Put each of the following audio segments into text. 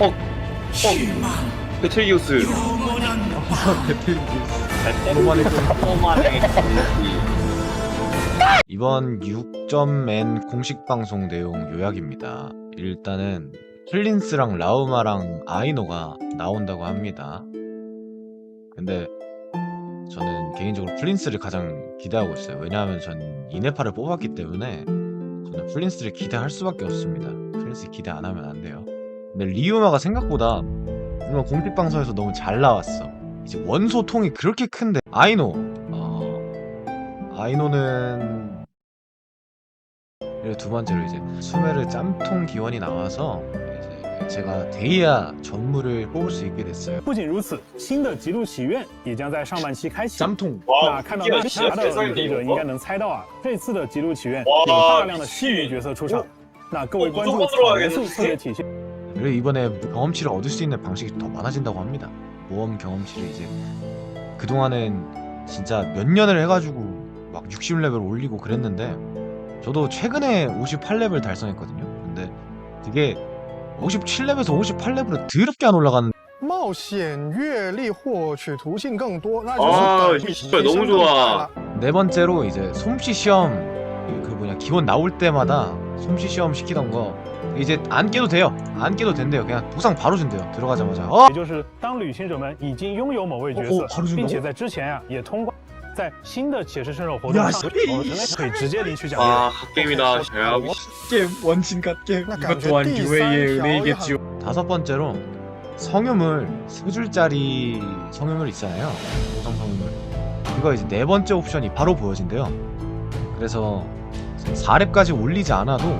어, 어. 로만의 오만의 이번 6점맨 공식 방송 내용 요약입니다. 일단은 클린스랑 라우마랑 아이노가 나온다고 합니다. 근데 저는 개인적으로 플린스를 가장 기대하고 있어요. 왜냐하면 전 이네파를 뽑았기 때문에 저는 플린스를 기대할 수밖에 없습니다. 플린스 기대 안 하면 안 돼요. 근데 리우마가 생각보다 이번 공식 방송에서 너무 잘 나왔어. 이제 원소통이 그렇게 큰데 아이노 어, 아이노는 그리고 두 번째로 이제 수메르 짬통 기원이 나와서 이제 제가 데이아 전무를 뽑을 수 있게 됐어요. 不仅如此，新的极度祈愿也将在上半期开启。 짬통 那看到那其他的旅行者应该能猜到啊，这次的极度祈愿有大量的幸运角色出场。那各位关注草元素策略体系。 그리고 이번에 경험치를 얻을 수 있는 방식이 더 많아진다고 합니다. 모험 경험치를 이제 그동안은 진짜 몇 년을 해가지고 막 60레벨 올리고 그랬는데 저도 최근에 58레벨 달성했거든요. 근데 그게 57레벨에서 58레벨로 더럽게 안 올라가는 冒险阅历获取途径更多，那就啊是等比这提升 너무 更 좋아 快了。 네 번째로 이제 솜씨 시험 그 뭐냐 기원 나올 때마다 솜씨 시험 시키던 거 이제 안 깨도 돼요. 안 깨도 된대요. 그냥 보상 바로 준대요. 들어가자마자 어 也就是当旅行者们已经拥有某位角哦色哦하루준다고 ，并且在之前啊也通过在新的且是圣手活动呀上，我们可以直接领取奖励。 아, 갓게임이다. 야, 게임 원친 갓게임 나 이것 감觉또한第三 유해의 条 은혜이겠지요 다섯 번째로 성유물 세 줄짜리 성유물 있잖아요. 고정 성유물. 이거 이제 네 번째 옵션이 바로 보여진대요. 그래서 4렙까지 올리지 않아도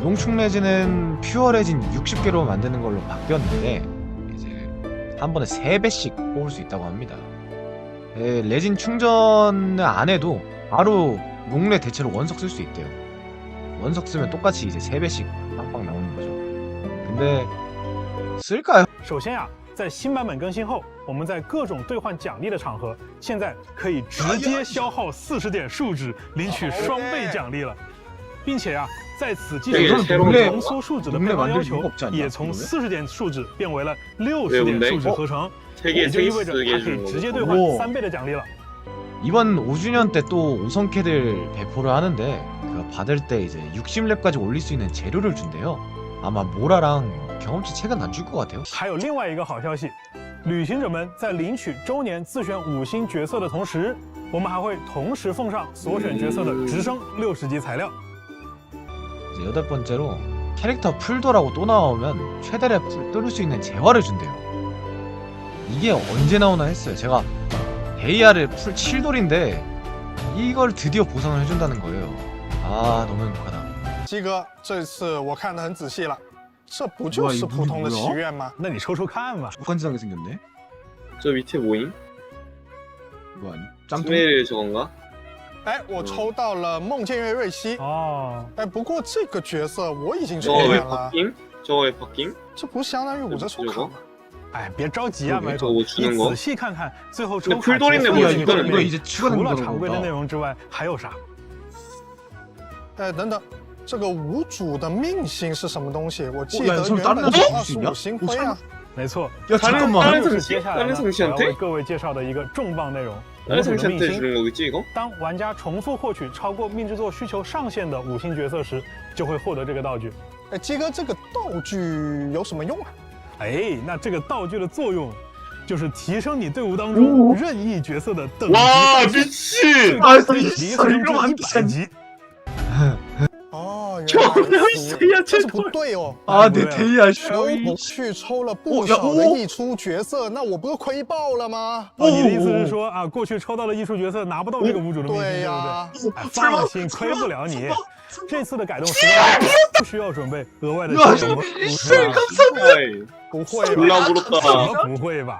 농축 레진은 퓨어레진 60개로 만드는 걸로 바뀌었는데 이제 한 번에 3배씩 뽑을 수 있다고 합니다. 에, 레진 충전을 안 해도 바로 농레 대체로 원석 쓸 수 있대요. 원석 쓰면 똑같이 이제 3배씩 빵빵 나오는 거죠. 근데 쓸까요? 首先呀、在新版本更新后，我们在各种兑换奖励的场合，现在可以直接消耗四十点数值领取双倍奖励了，并且呀、 在此基础这个上，새로운 浓缩数值的变换要求也从四十点数值变为了六十点数值合成， 세개 也就意味着 세개 它可以 주는 直接 거. 兑换哇三倍的奖励了。 이번 5주년 때 또 5성캐들 배포를 하는데 그 받을 때 이제 60렙까지 올릴 수 있는 재료를 준대요. 아마 모라랑 경험치 책은 안 줄 것 같아요. 还有另外一个好消息，旅行者们在领取周年自选五星角色的同时，我们还会同时奉上所选角色的直升六十级材料。 이제 여덟 번째로 캐릭터 풀도라고 또 나오면 최대렙 풀 뚫을 수 있는 재화를 준대요. 이게 언제 나오나 했어요. 제가 데이아를 풀 7돌인데 이걸 드디어 보상을 해준다는 거예요. 아 너무 행복하다. 鸡哥，这次我看得很仔细了，这不就哇你是普通的你祈愿吗？那你抽抽看吧。 북한지상하게 생겼네 저 밑에 뭐임? 이거 아니 짬통 스메일 저건가? 哎，我抽到了梦见月瑞希哦。哎，不过这个角色我已经抽完了。作为，这不相当于五折抽卡吗？哎，别着急啊，麦总，你仔细看看最后抽卡的内容，除了常规的内容之外还有啥？哎，等等，这个无主的命星是什么东西？我记得原来是五星辉啊。没错，就查这？这就是接下来我要为各位介绍的一个重磅内容。五星的命星，当玩家重复获取超过命之座需求上限的五星角色时，就会获得这个道具。哎，鸡哥，这个道具有什么用啊？哎，那这个道具的作用，就是提升你队伍当中任意角色的等级。哇，级升一百级。人是呀，这不对哦。啊，对，天呀，如果去抽了不少的溢出角色，那我不是亏爆了吗？你的意思是说啊，过去抽到了溢出角色，拿不到这个无主的秘对呀，放心，亏不了你。这次的改动不需要准备额外的。你是不会？不会吧？不会吧？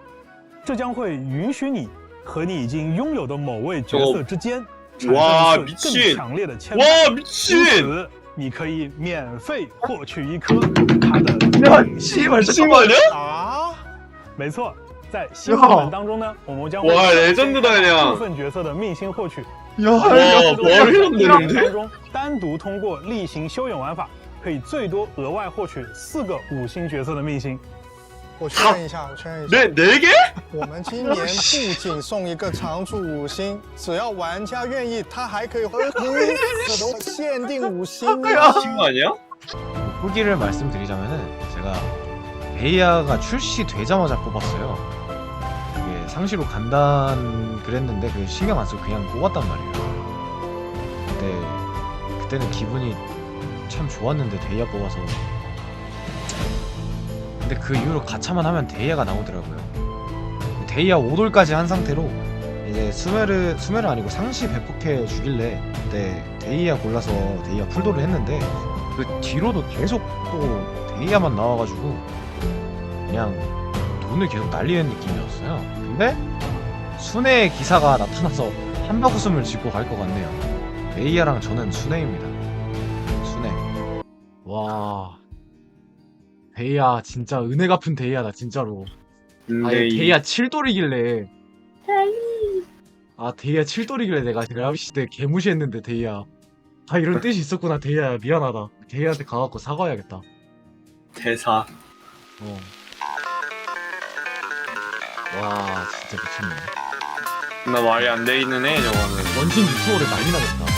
这将会允许你和你已经拥有的某位角色之间产生更强烈的牵连，因此你可以免费获取一颗他的命星。新版新版啊！没错，在新版当中呢，我们将会部分角色的命星获取。哇，我用的！当中单独通过例行修养玩法，可以最多额外获取四个五星角色的命星。我确认一下，我确认一下， 네, 네 개? 我们今年不仅送一个常驻五星，只要玩家愿意，他还可以和你这都限定五星啊！ 미친 거 아니야? 후기를 말씀드리자면은 제가 베이아가 출시되자마자 뽑았어요. 이게 상시로 간단 그랬는데 그 신경 안 쓰고 그냥 뽑았단 말이에요. 근데 그때는 기분이 참 좋았는데 데이아 뽑아서 근데 그 이후로 가차만 하면 데이아가 나오더라고요. 데이아 5돌까지 한 상태로 이제 수메르 수메르 아니고 상시 백폭해 주길래 그때 데이아 골라서 데이아 풀도를 했는데 그 뒤로도 계속 또 데이아만 나와가지고 그냥 돈을 계속 날리는 느낌이었어요. 근데 순애의 기사가 나타나서 한바구음을 짚고 갈 것 같네요. 데이아랑 저는 순애입니다. 순애. 와. 데이야, 진짜 은혜 갚은 데이야다, 진짜로. 근데 이- 데이야 7돌이길래. 아, 데이야 7돌이길래 내가 그라비시 때 개무시했는데, 데이야. 아, 이런 뜻이 있었구나, 데이야. 미안하다. 데이야한테 가갖고 사과해야겠다. 대사. 어. 와, 진짜 미쳤네. 나 말이 안돼 있는 애 저거는. 원신 유튜버를 난리 나겠다.